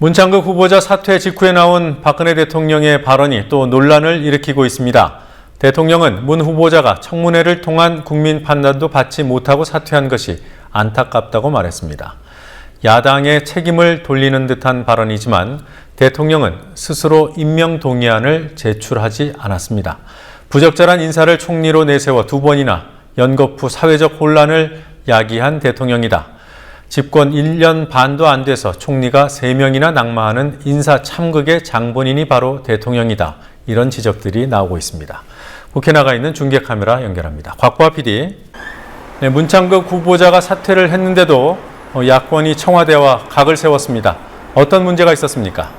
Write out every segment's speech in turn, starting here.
문창극 후보자 사퇴 직후에 나온 박근혜 대통령의 발언이 또 논란을 일으키고 있습니다. 대통령은 문 후보자가 청문회를 통한 국민 판단도 받지 못하고 사퇴한 것이 안타깝다고 말했습니다. 야당의 책임을 돌리는 듯한 발언이지만 대통령은 스스로 임명 동의안을 제출하지 않았습니다. 부적절한 인사를 총리로 내세워 두 번이나 연거푸 사회적 혼란을 야기한 대통령이다. 집권 1년 반도 안 돼서 총리가 3명이나 낙마하는 인사 참극의 장본인이 바로 대통령이다. 이런 지적들이 나오고 있습니다. 국회 나가 있는 중계 카메라 연결합니다. 곽보아 PD. 네, 문창극 후보자가 사퇴를 했는데도 어, 야권이 청와대와 각을 세웠습니다. 어떤 문제가 있었습니까?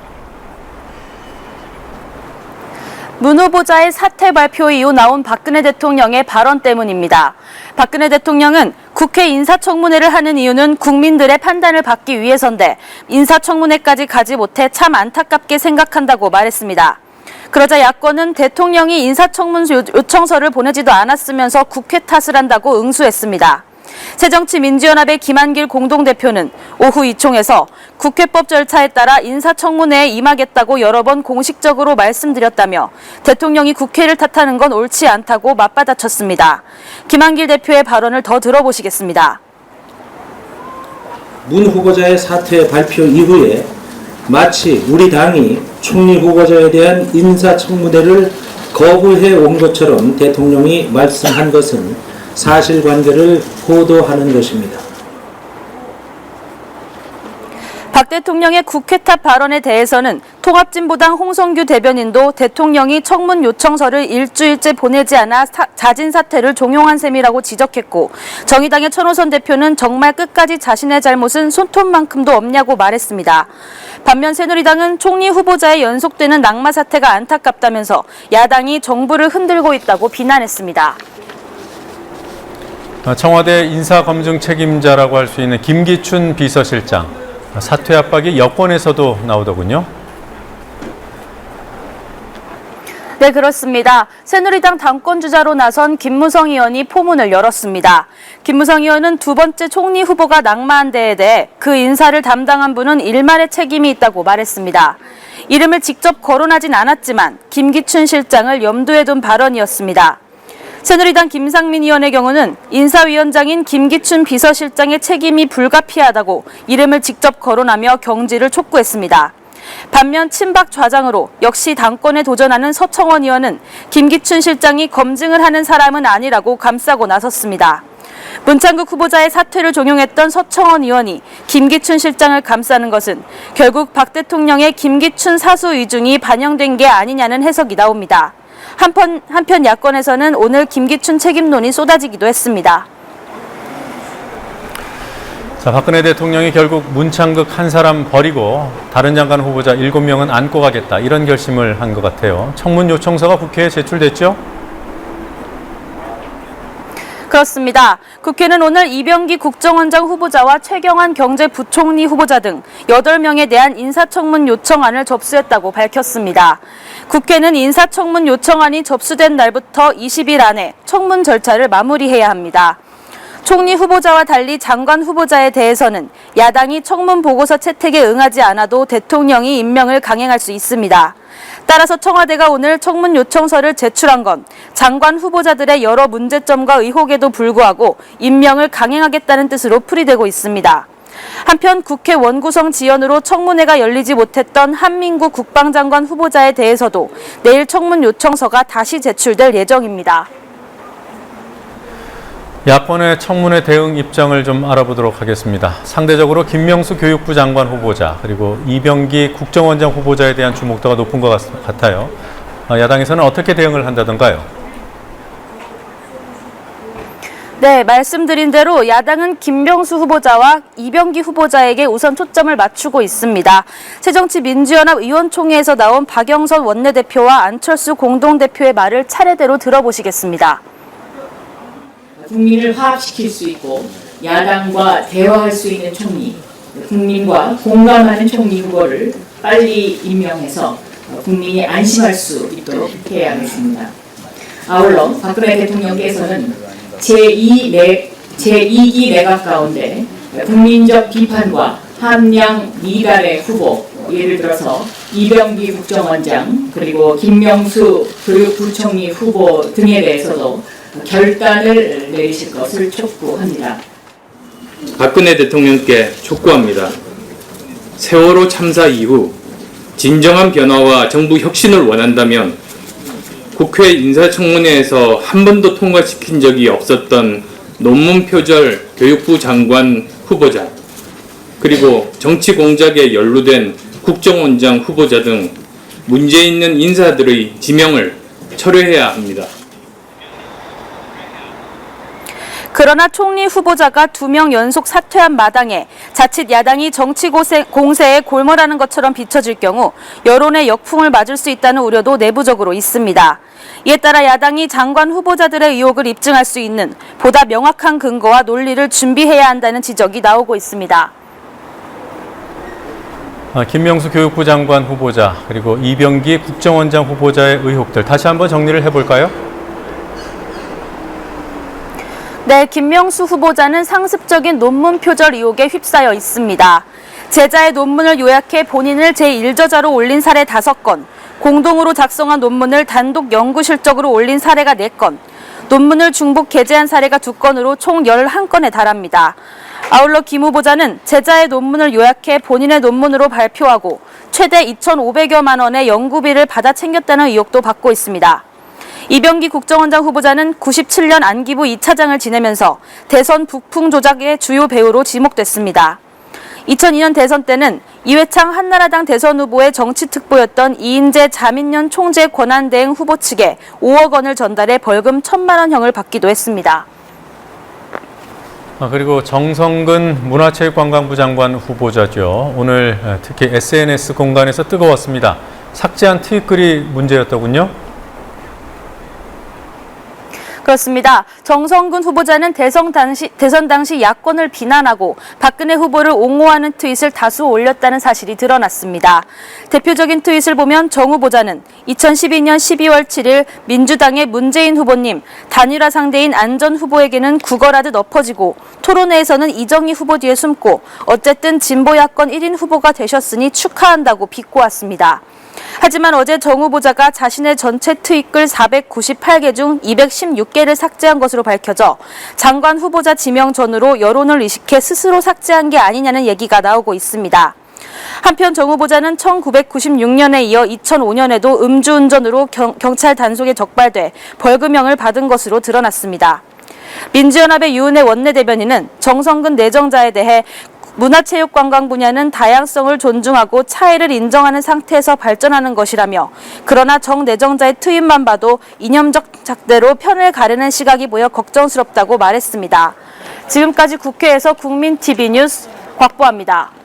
문 후보자의 사퇴 발표 이후 나온 박근혜 대통령의 발언 때문입니다. 박근혜 대통령은 국회 인사청문회를 하는 이유는 국민들의 판단을 받기 위해서인데 인사청문회까지 가지 못해 참 안타깝게 생각한다고 말했습니다. 그러자 야권은 대통령이 인사청문 요청서를 보내지도 않았으면서 국회 탓을 한다고 응수했습니다. 새정치민주연합의 김한길 공동대표는 오후 이총에서 국회법 절차에 따라 인사청문회에 임하겠다고 여러 번 공식적으로 말씀드렸다며 대통령이 국회를 탓하는 건 옳지 않다고 맞받아쳤습니다. 김한길 대표의 발언을 더 들어보시겠습니다. 문 후보자의 사퇴 발표 이후에 마치 우리 당이 총리 후보자에 대한 인사청문회를 거부해 온 것처럼 대통령이 말씀한 것은 사실관계를 호도하는 것입니다. 박 대통령의 국회 탑 발언에 대해서는 통합진보당 홍성규 대변인도 대통령이 청문 요청서를 일주일째 보내지 않아 사, 자진 사퇴를 종용한 셈이라고 지적했고 정의당의 천호선 대표는 정말 끝까지 자신의 잘못은 손톱만큼도 없냐고 말했습니다. 반면 새누리당은 총리 후보자의 연속되는 낙마 사태가 안타깝다면서 야당이 정부를 흔들고 있다고 비난했습니다. 어, 청와대 인사검증 책임자라고 할 수 있는 김기춘 비서실장 사퇴 압박이 여권에서도 나오더군요. 네, 그렇습니다. 새누리당 당권 주자로 나선 김무성 의원이 포문을 열었습니다. 김무성 의원은 두 번째 총리 후보가 낙마한 데에 대해 그 인사를 담당한 분은 일말의 책임이 있다고 말했습니다. 이름을 직접 거론하진 않았지만 김기춘 실장을 염두에 둔 발언이었습니다. 새누리당 김상민 의원의 경우는 인사위원장인 김기춘 비서실장의 책임이 불가피하다고 이름을 직접 거론하며 경지를 촉구했습니다. 반면 친박 좌장으로 역시 당권에 도전하는 서청원 의원은 김기춘 실장이 검증을 하는 사람은 아니라고 감싸고 나섰습니다. 문창국 후보자의 사퇴를 종용했던 서청원 의원이 김기춘 실장을 감싸는 것은 결국 박 대통령의 김기춘 사수 위중이 반영된 게 아니냐는 해석이 나옵니다. 한편, 한편 야권에서는 오늘 김기춘 책임론이 쏟아지기도 했습니다. 자, 박근혜 대통령이 결국 문창극 한 사람 버리고 다른 장관 후보자 7명은 안고 가겠다 이런 결심을 한 것 같아요. 청문 요청서가 국회에 제출됐죠? 그렇습니다. 국회는 오늘 이병기 국정원장 후보자와 최경환 경제부총리 후보자 등 8명에 대한 인사청문 요청안을 접수했다고 밝혔습니다. 국회는 인사청문 요청안이 접수된 날부터 20일 안에 청문 절차를 마무리해야 합니다. 총리 후보자와 달리 장관 후보자에 대해서는 야당이 청문 보고서 채택에 응하지 않아도 대통령이 임명을 강행할 수 있습니다. 따라서 청와대가 오늘 청문 요청서를 제출한 건 장관 후보자들의 여러 문제점과 의혹에도 불구하고 임명을 강행하겠다는 뜻으로 풀이되고 있습니다. 한편 국회 원구성 지연으로 청문회가 열리지 못했던 한민구 국방장관 후보자에 대해서도 내일 청문 요청서가 다시 제출될 예정입니다. 야권의 청문회 대응 입장을 좀 알아보도록 하겠습니다. 상대적으로 김명수 교육부 장관 후보자 그리고 이병기 국정원장 후보자에 대한 주목도가 높은 것 같- 같아요. 어, 야당에서는 어떻게 대응을 한다던가요? 네, 말씀드린 대로 야당은 김병수 후보자와 이병기 후보자에게 우선 초점을 맞추고 있습니다. 새정치 민주연합 의원총회에서 나온 박영선 원내대표와 안철수 공동대표의 말을 차례대로 들어보시겠습니다. 국민을 화합시킬 수 있고 야당과 대화할 수 있는 총리, 국민과 공감하는 총리 후보를 빨리 임명해서 국민이 안심할 수 있도록 해야겠습니다. 아울러 박근혜 대통령께서는 제2 내, 제2기 내각 가운데 국민적 비판과 함량 미달의 후보 예를 들어서 이병기 국정원장 그리고 김명수 교육부총리 후보 등에 대해서도 결단을 내리실 것을 촉구합니다. 박근혜 대통령께 촉구합니다. 세월호 참사 이후 진정한 변화와 정부 혁신을 원한다면 국회 인사청문회에서 한 번도 통과시킨 적이 없었던 논문 표절 교육부 장관 후보자 그리고 정치 공작에 연루된 국정원장 후보자 등 문제 있는 인사들의 지명을 철회해야 합니다. 그러나 총리 후보자가 두 명 연속 사퇴한 마당에 자칫 야당이 정치 공세에 골몰하는 것처럼 비춰질 경우 여론의 역풍을 맞을 수 있다는 우려도 내부적으로 있습니다. 이에 따라 야당이 장관 후보자들의 의혹을 입증할 수 있는 보다 명확한 근거와 논리를 준비해야 한다는 지적이 나오고 있습니다. 아, 김명수 교육부 장관 후보자 그리고 이병기 국정원장 후보자의 의혹들 다시 한번 정리를 해볼까요? 네, 김명수 후보자는 상습적인 논문 표절 의혹에 휩싸여 있습니다. 제자의 논문을 요약해 본인을 제1저자로 올린 사례 5건, 공동으로 작성한 논문을 단독 연구 실적으로 올린 사례가 4건, 논문을 중복 게재한 사례가 2건으로 총 11건에 달합니다. 아울러 김 후보자는 제자의 논문을 요약해 본인의 논문으로 발표하고 최대 2,500여만 원의 연구비를 받아 챙겼다는 의혹도 받고 있습니다. 이병기 국정원장 후보자는 97년 안기부 2차장을 지내면서 대선 북풍 조작의 주요 배우로 지목됐습니다. 2002년 대선 때는 이회창 한나라당 대선 후보의 정치 특보였던 이인재 자민련 총재 권한대행 후보 측에 5억 원을 전달해 벌금 1천만 원형을 받기도 했습니다. 아, 그리고 정성근 문화체육관광부 장관 후보자죠. 오늘 어, 특히 SNS 공간에서 뜨거웠습니다. 삭제한 트윗글이 문제였더군요. 그렇습니다. 정성근 후보자는 대선 당시, 대선 당시 야권을 비난하고 박근혜 후보를 옹호하는 트윗을 다수 올렸다는 사실이 드러났습니다. 대표적인 트윗을 보면 정 후보자는 2012년 12월 7일 민주당의 문재인 후보님, 단일화 상대인 안전 후보에게는 구걸하듯 엎어지고 토론회에서는 이정희 후보 뒤에 숨고 어쨌든 진보 야권 1인 후보가 되셨으니 축하한다고 비꼬았습니다. 하지만 어제 정 후보자가 자신의 전체 트윗글 498개 중 216개를 삭제한 것으로 밝혀져 장관 후보자 지명 전후로 여론을 의식해 스스로 삭제한 게 아니냐는 얘기가 나오고 있습니다. 한편 정 후보자는 1996년에 이어 2005년에도 음주운전으로 경, 경찰 단속에 적발돼 벌금형을 받은 것으로 드러났습니다. 민주연합의 유은혜 원내대변인은 정성근 내정자에 대해 문화체육관광 분야는 다양성을 존중하고 차이를 인정하는 상태에서 발전하는 것이라며 그러나 정 내정자의 트윗만 봐도 이념적 작대로 편을 가르는 시각이 보여 걱정스럽다고 말했습니다. 지금까지 국회에서 국민TV 뉴스 곽보합니다.